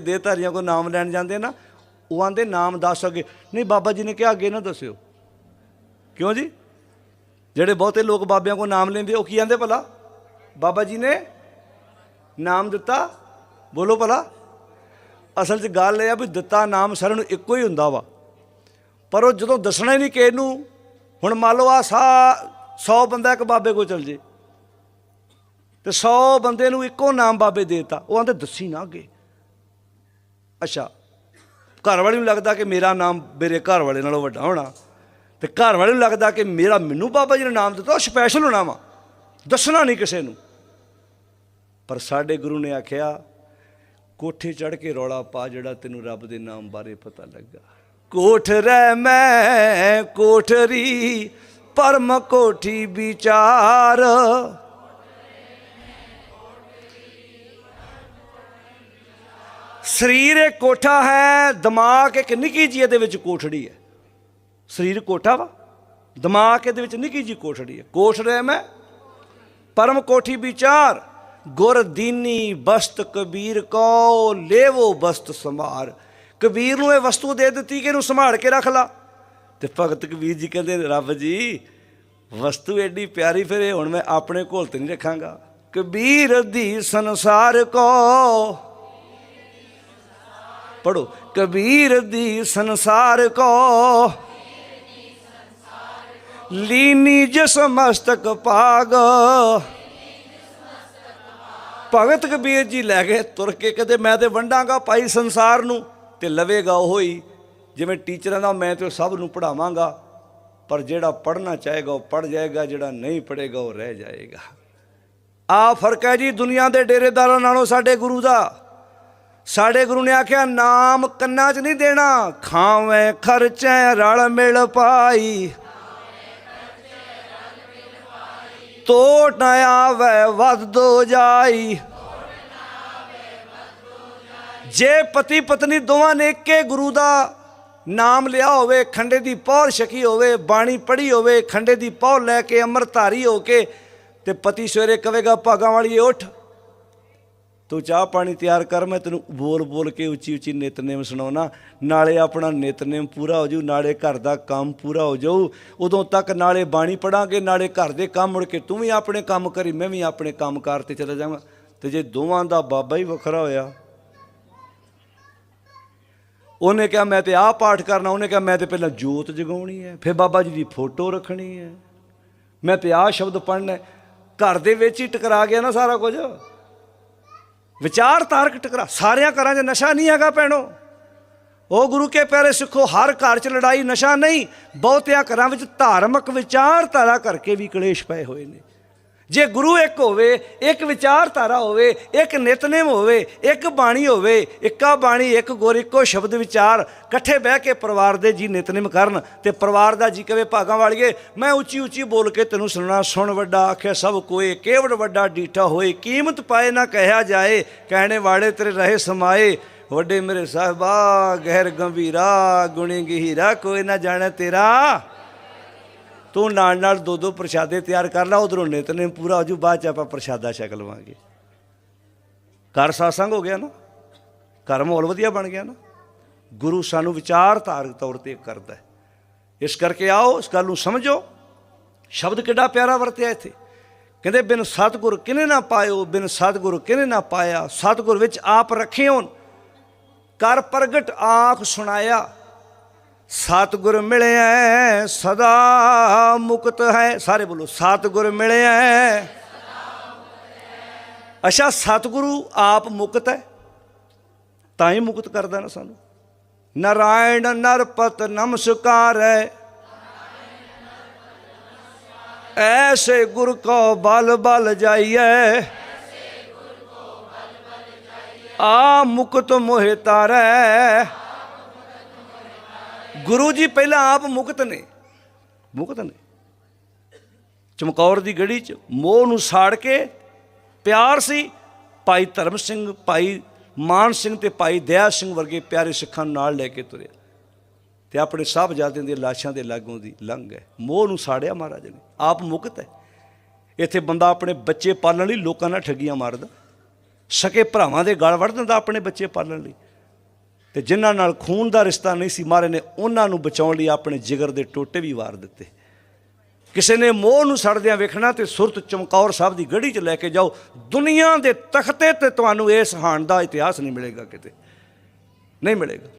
ਦੇ ਧਾਰੀਆਂ ਕੋ ਨਾਮ ਲੈਣ ਜਾਂਦੇ ਨਾ, ਉਹ ਆਂਦੇ ਨਾਮ ਦੱਸ ਅੱਗੇ। ਨਹੀਂ, ਬਾਬਾ ਜੀ ਨੇ ਕਿਹਾ, ਅੱਗੇ ਨਾ ਦੱਸਿਓ। ਕਿਉਂ ਜੀ? ਜਿਹੜੇ ਬਹੁਤੇ ਲੋਕ ਬਾਬਿਆਂ ਕੋ ਨਾਮ ਲੈਂਦੇ, ਉਹ ਕੀ ਆਂਦੇ ਭਲਾ? ਬਾਬਾ ਜੀ ਨੇ ਨਾਮ ਦਿੱਤਾ, ਬੋਲੋ ਭਲਾ। ਅਸਲ 'ਚ ਗੱਲ ਇਹ ਆ ਵੀ ਦਿੱਤਾ ਨਾਮ ਸਾਰਿਆਂ ਨੂੰ ਇੱਕੋ ਹੀ ਹੁੰਦਾ ਵਾ। ਪਰ ਉਹ ਜਦੋਂ ਦੱਸਣਾ ਹੀ ਨਹੀਂ ਕਿਸੇ ਨੂੰ, ਹੁਣ ਮੰਨ ਲਓ ਆ ਸਾ 100 ਬੰਦਾ ਇੱਕ ਬਾਬੇ ਕੋ ਚਲ ਜੇ। ਤੇ 100 ਬੰਦੇ ਨੂੰ ਇੱਕੋ ਨਾਮ ਬਾਬੇ ਦੇਤਾ। ਉਹ ਆਂਦੇ, ਦੱਸੀ ਨਾ ਅੱਗੇ। ਅੱਛਾ, ਘਰ ਵਾਲੇ ਨੂੰ ਲੱਗਦਾ ਕਿ ਮੇਰਾ ਨਾਮ ਮੇਰੇ ਘਰ ਵਾਲੇ ਨਾਲੋਂ ਵੱਡਾ ਹੋਣਾ। ਤੇ ਘਰ ਵਾਲੇ ਨੂੰ ਲੱਗਦਾ ਕਿ ਮੇਰਾ ਮੈਨੂੰ ਬਾਬਾ ਜੀ ਨੇ ਨਾਮ ਦਿੱਤਾ, ਉਹ ਸਪੈਸ਼ਲ ਹੋਣਾ ਵਾ। ਦੱਸਣਾ ਨਹੀਂ ਕਿਸੇ ਨੂੰ। ਪਰ ਸਾਡੇ ਗੁਰੂ ਨੇ ਆਖਿਆ, ਕੋਠੇ ਚੜ ਕੇ ਰੌਲਾ ਪਾ ਜਿਹੜਾ ਤੈਨੂੰ ਰੱਬ ਦੇ ਨਾਮ ਬਾਰੇ ਪਤਾ ਲੱਗਾ। ਕੋਠ ਰਹਿ ਮੈਂ ਕੋਠਰੀ, ਪਰਮ ਕੋਠੀ ਵਿਚਾਰ। ਸਰੀਰ ਇੱਕ ਕੋਠਾ ਹੈ, ਦਿਮਾਗ ਇੱਕ ਨਿੱਕੀ ਜਿਹੀ ਇਹਦੇ ਵਿੱਚ ਕੋਠੜੀ ਹੈ? ਸਰੀਰ ਕੋਠਾ ਵਾ, ਦਿਮਾਗ ਇਹਦੇ ਵਿੱਚ ਨਿੱਕੀ ਜਿਹੀ ਕੋਠੜੀ ਹੈ? ਕੋਠ ਰਹਿ ਮੈਂ ਪਰਮ ਕੋਠੀ ਵਿਚਾਰ, ਗੁਰ ਦੀਨੀ ਬਸਤ ਕਬੀਰ ਕੋ ਲੇਵੋ ਬਸਤ ਸੰਭਾਰ। ਕਬੀਰ ਨੂੰ ਇਹ ਵਸਤੂ ਦੇ ਦਿੱਤੀ ਕਿ ਇਹਨੂੰ ਸੰਭਾਲ ਕੇ ਰੱਖ ਲਾ। ਤੇ ਭਗਤ ਕਬੀਰ ਜੀ ਕਹਿੰਦੇ, ਰੱਬ ਜੀ, ਵਸਤੂ ਐਡੀ ਪਿਆਰੀ ਫਿਰ ਇਹ ਹੁਣ ਮੈਂ ਆਪਣੇ ਕੋਲ ਤੇ ਨਹੀਂ ਰੱਖਾਂਗਾ। ਕਬੀਰ ਦੀ ਸੰਸਾਰ ਕੋ ਪੜੋ ਕਬੀਰ ਦੀ ਸੰਸਾਰ ਕੋ। ਲੀਨੀ ਜਿਸ ਮਸਤਕ ਪਾਗ ਭਗਤ ਕਬੀਰ ਜੀ ਲੈ ਗਏ ਤੁਰ ਕੇ ਕਦੇ ਮੈਂ ਤੇ ਵੰਡਾਂਗਾ ਭਾਈ ਸੰਸਾਰ ਨੂੰ, ਤੇ ਲਵੇਗਾ ਉਹ। ਹੀ ਜਿਵੇਂ ਟੀਚਰਾਂ ਦਾ ਮੈਂ ਤੇ ਸਭ ਨੂੰ ਪੜਾਵਾਂਗਾ ਪਰ ਜਿਹੜਾ ਪੜਨਾ ਚਾਹੇਗਾ, ਉਹ ਪੜ ਜਾਏਗਾ, ਜਿਹੜਾ ਨਹੀਂ ਪੜੇਗਾ ਉਹ ਰਹਿ ਜਾਏਗਾ। ਆ ਫ਼ਰਕ ਹੈ ਜੀ ਦੁਨੀਆ ਦੇ ਡੇਰੇਦਾਰਾਂ ਨਾਲੋਂ ਸਾਡੇ ਗੁਰੂ ਦਾ। ਸਾਡੇ ਗੁਰੂ ਨੇ ਆਖਿਆ, ਨਾਮ ਕੰਨਾਂ 'ਚ ਨਹੀਂ ਦੇਣਾ, ਖਾਵੇਂ ਖਰਚੇ ਰਲ ਮਿਲ ਪਾਈ। ਤੋਟ ਨਾ ਆਵੇ ਵੱਧਦੋ ਜਾਈ। ਜੇ ਪਤੀ ਪਤਨੀ ਦੋਵਾਂ ਨੇ ਇੱਕੇ ਗੁਰੂ ਦਾ ਨਾਮ ਲਿਆ ਹੋਵੇ, ਖੰਡੇ ਦੀ ਪੌਰ ਛਕੀ ਹੋਵੇ, ਬਾਣੀ ਪੜ੍ਹੀ ਹੋਵੇ, ਖੰਡੇ ਦੀ ਪੌਰ ਲੈ ਕੇ ਅੰਮ੍ਰਿਤਧਾਰੀ ਹੋ ਕੇ ਤੇ ਪਤੀ ਸਵੇਰੇ ਕਵੇਗਾ ਭਾਗਾਂ ਵਾਲੀ ਉੱਠ। ਤੂੰ ਚਾਹ ਪਾਣੀ ਤਿਆਰ ਕਰ, ਮੈਂ ਤੈਨੂੰ ਬੋਲ ਬੋਲ ਕੇ ਉੱਚੀ ਉੱਚੀ ਨਿਤਨੇਮ ਸੁਣਾਉਣਾ। ਨਾਲੇ ਆਪਣਾ ਨਿਤਨੇਮ ਪੂਰਾ ਹੋ ਜਾਊ, ਨਾਲੇ ਘਰ ਦਾ ਕੰਮ ਪੂਰਾ ਹੋ ਜਾਊ। ਉਦੋਂ ਤੱਕ ਨਾਲੇ ਬਾਣੀ ਪੜਾਂਗੇ, ਨਾਲੇ ਘਰ ਦੇ ਕੰਮ ਮੁੜ ਕੇ ਤੂੰ ਵੀ ਆਪਣੇ ਕੰਮ ਕਰੀ, ਮੈਂ ਵੀ ਆਪਣੇ ਕੰਮ ਕਾਰ ਤੇ ਚਲਾ ਜਾਵਾਂ। ਤੇ ਜੇ ਦੋਵਾਂ ਦਾ ਬਾਬਾ ਹੀ ਵੱਖਰਾ ਹੋਇਆ, ਉਹਨੇ ਕਿਹਾ, ਮੈਂ ਤੇ ਆਹ ਪਾਠ ਕਰਨਾ, ਉਹਨੇ ਕਿਹਾ, ਮੈਂ ਤੇ ਪਹਿਲਾਂ ਜੋਤ ਜਗਾਉਣੀ ਹੈ, ਫਿਰ ਬਾਬਾ ਜੀ ਦੀ ਫੋਟੋ ਰੱਖਣੀ ਹੈ। ਮੈਂ ਤੇ ਆਹ ਸ਼ਬਦ ਪੜ੍ਹਨਾ ਘਰ ਦੇ ਵਿੱਚ ਹੀ ਟਕਰਾ ਗਿਆ ਨਾ ਸਾਰਾ ਕੁਝ। ਵਿਚਾਰ ਤਾਰਕ ਟਕਰਾ। ਸਾਰਿਆਂ ਘਰਾਂ 'ਚ ਨਸ਼ਾ ਨਹੀਂ ਹੈਗਾ ਭੈਣੋ। ਉਹ ਗੁਰੂ ਕੇ ਪਿਆਰੇ ਸਿੱਖੋ, ਹਰ ਘਰ 'ਚ ਲੜਾਈ, ਨਸ਼ਾ ਨਹੀਂ, ਬਹੁਤਿਆਂ ਘਰਾਂ ਵਿੱਚ ਧਾਰਮਿਕ ਵਿਚਾਰਧਾਰਾ ਕਰਕੇ ਵੀ ਕਲੇਸ਼ ਪਏ ਹੋਏ ਨੇ। ਜੇ ਗੁਰੂ ਇੱਕ ਹੋਵੇ, ਇੱਕ ਵਿਚਾਰਧਾਰਾ ਹੋਵੇ, ਇੱਕ ਨਿਤਨੇਮ ਹੋਵੇ, ਇੱਕ ਬਾਣੀ ਹੋਵੇ, ਇੱਕਾ ਬਾਣੀ, ਇੱਕ ਗੁਰ, ਇੱਕੋ ਸ਼ਬਦ ਵਿਚਾਰ ਇਕੱਠੇ ਬਹਿ ਕੇ ਪਰਿਵਾਰ ਦੇ ਜੀ ਨਿਤਨੇਮ ਕਰਨ ਤੇ ਪਰਿਵਾਰ ਦਾ ਜੀ ਕਵੇ ਭਾਗਾਂ ਵਾਲੀਏ, ਮੈਂ ਉੱਚੀ ਉੱਚੀ ਬੋਲ ਕੇ ਤੈਨੂੰ ਸੁਣਨਾ ਸੁਣ ਵੱਡਾ ਆਖਿਆ ਸਭ ਕੋਏ, ਕੇਵੜ ਵੱਡਾ ਡੀਠਾ ਹੋਏ, ਕੀਮਤ ਪਾਏ ਨਾ ਕਹਿਆ ਜਾਏ, ਕਹਿਣੇ ਵਾਲੇ ਤੇਰੇ ਰਹੇ ਸਮਾਏ। ਵੱਡੇ ਮੇਰੇ ਸਾਹਿਬਾ, ਗਹਿਰ ਗੰਭੀਰਾ, ਗੁਣੀ ਗਹੀਰਾ, ਕੋਈ ਨਾ ਜਾਣੇ ਤੇਰਾ। ਤੂੰ ਨਾਲ ਨਾਲ ਦੋ ਦੋ ਪ੍ਰਸ਼ਾਦੇ ਤਿਆਰ ਕਰ ਲਾ, ਉਧਰੋਂ ਨਿਤਨੇਮ ਪੂਰਾ ਹੋ ਜੂ, ਬਾਅਦ ਚ ਆਪਾਂ ਪ੍ਰਸ਼ਾਦਾ ਛਕ ਲਵਾਂਗੇ। ਘਰ ਸਾਸੰਗ ਹੋ ਗਿਆ ਨਾ? ਘਰ ਮਾਹੌਲ ਵਧੀਆ ਬਣ ਗਿਆ ਨਾ? ਗੁਰੂ ਸਾਨੂੰ ਵਿਚਾਰ ਧਾਰਕ ਤੌਰ ਤੇ ਕਰਦਾ ਹੈ। ਇਸ ਕਰਕੇ ਆਓ, ਇਸ ਗੱਲ ਨੂੰ ਸਮਝੋ। ਸ਼ਬਦ ਕਿੱਡਾ ਪਿਆਰਾ ਵਰਤਿਆ ਇੱਥੇ। ਕਹਿੰਦੇ, ਬਿਨ ਸਤਿਗੁਰ ਕਿਨੇ ਨਾ ਪਾਇਓ, ਬਿਨ ਸਤਿਗੁਰ ਕਿਨੇ ਨਾ ਪਾਇਆ? ਸਤਿਗੁਰ ਵਿੱਚ ਆਪ ਰੱਖਿਓ ਕਰ ਪ੍ਰਗਟ ਆਖ ਸੁਣਾਇਆ। ਸਤਿਗੁਰ ਮਿਲਿਆ ਸਦਾ ਮੁਕਤ ਹੈ। ਸਾਰੇ ਬੋਲੋ, ਸਤਿਗੁਰ ਮਿਲਿਆ ਅੱਛਾ, ਸਤਿਗੁਰੂ ਆਪ ਮੁਕਤ ਹੈ। ਤਾਂ ਹੀ ਮੁਕਤ ਕਰਦਾ ਨਾ ਸਾਨੂੰ। ਨਾਰਾਇਣ ਨਰਪਤ ਨਮਸਕਾਰ। ਹੈ ਐਸੇ ਗੁਰ ਕੋ ਬਲ ਬਲ ਜਾਈਏ ਆ ਮੁਕਤ ਮੋਹਿ ਤਾਰੈ। ਗੁਰੂ ਜੀ ਪਹਿਲਾਂ ਆਪ ਮੁਕਤ ਨੇ। ਮੁਕਤ ਨੇ। ਚਮਕੌਰ ਦੀ ਗੜੀ ਚ ਮੋਹ ਨੂੰ ਸਾੜ ਕੇ ਪਿਆਰ ਸੀ। ਭਾਈ ਧਰਮ ਸਿੰਘ, ਭਾਈ ਮਾਨ ਸਿੰਘ ਤੇ ਭਾਈ ਦਇਆ ਸਿੰਘ ਵਰਗੇ ਪਿਆਰੇ ਸਿੱਖਾਂ ਨੂੰ ਨਾਲ ਲੈ ਕੇ ਤੁਰਿਆ। ਤੇ ਆਪਣੇ ਸਾਹਿਬਜ਼ਾਦਿਆਂ ਦੀਆਂ ਲਾਸ਼ਾਂ ਦੇ ਲਾਗੋਂ ਦੀ ਲੰਘ ਹੈ ਮੋਹ ਨੂੰ ਸਾੜਿਆ ਮਹਾਰਾਜ ਨੇ। ਆਪ ਮੁਕਤ ਹੈ। ਇੱਥੇ ਬੰਦਾ ਆਪਣੇ ਬੱਚੇ ਪਾਲਣ ਲਈ ਲੋਕਾਂ ਨਾਲ ਠੱਗੀਆਂ ਮਾਰਦਾ। ਸਕੇ ਭਰਾਵਾਂ ਦੇ ਗਲ ਵੜ ਦਿੰਦਾ ਆਪਣੇ ਬੱਚੇ ਪਾਲਣ ਲਈ। ਤੇ ਜਿਨ੍ਹਾਂ ਨਾਲ ਖੂਨ ਦਾ ਰਿਸ਼ਤਾ ਨਹੀਂ ਸੀ, ਮਾਰੇ ਨੇ ਉਹਨਾਂ ਨੂੰ ਬਚਾਉਣ ਲਈ ਆਪਣੇ ਜਿਗਰ ਦੇ ਟੋਟੇ ਵੀ ਵਾਰ ਦਿੱਤੇ। ਕਿਸੇ ਨੇ ਮੋਹ ਨੂੰ ਸੜਦਿਆਂ ਵੇਖਣਾ ਤੇ ਸੁਰਤ ਚਮਕੌਰ ਸਾਹਿਬ ਦੀ ਗੜੀ 'ਚ ਲੈ ਕੇ ਜਾਓ। ਦੁਨੀਆ ਦੇ ਤਖਤੇ ਤੇ ਤੁਹਾਨੂੰ ਇਸ ਹਾਣ ਦਾ ਇਤਿਹਾਸ ਨਹੀਂ ਮਿਲੇਗਾ ਕਿਤੇ। ਨਹੀਂ ਮਿਲੇਗਾ।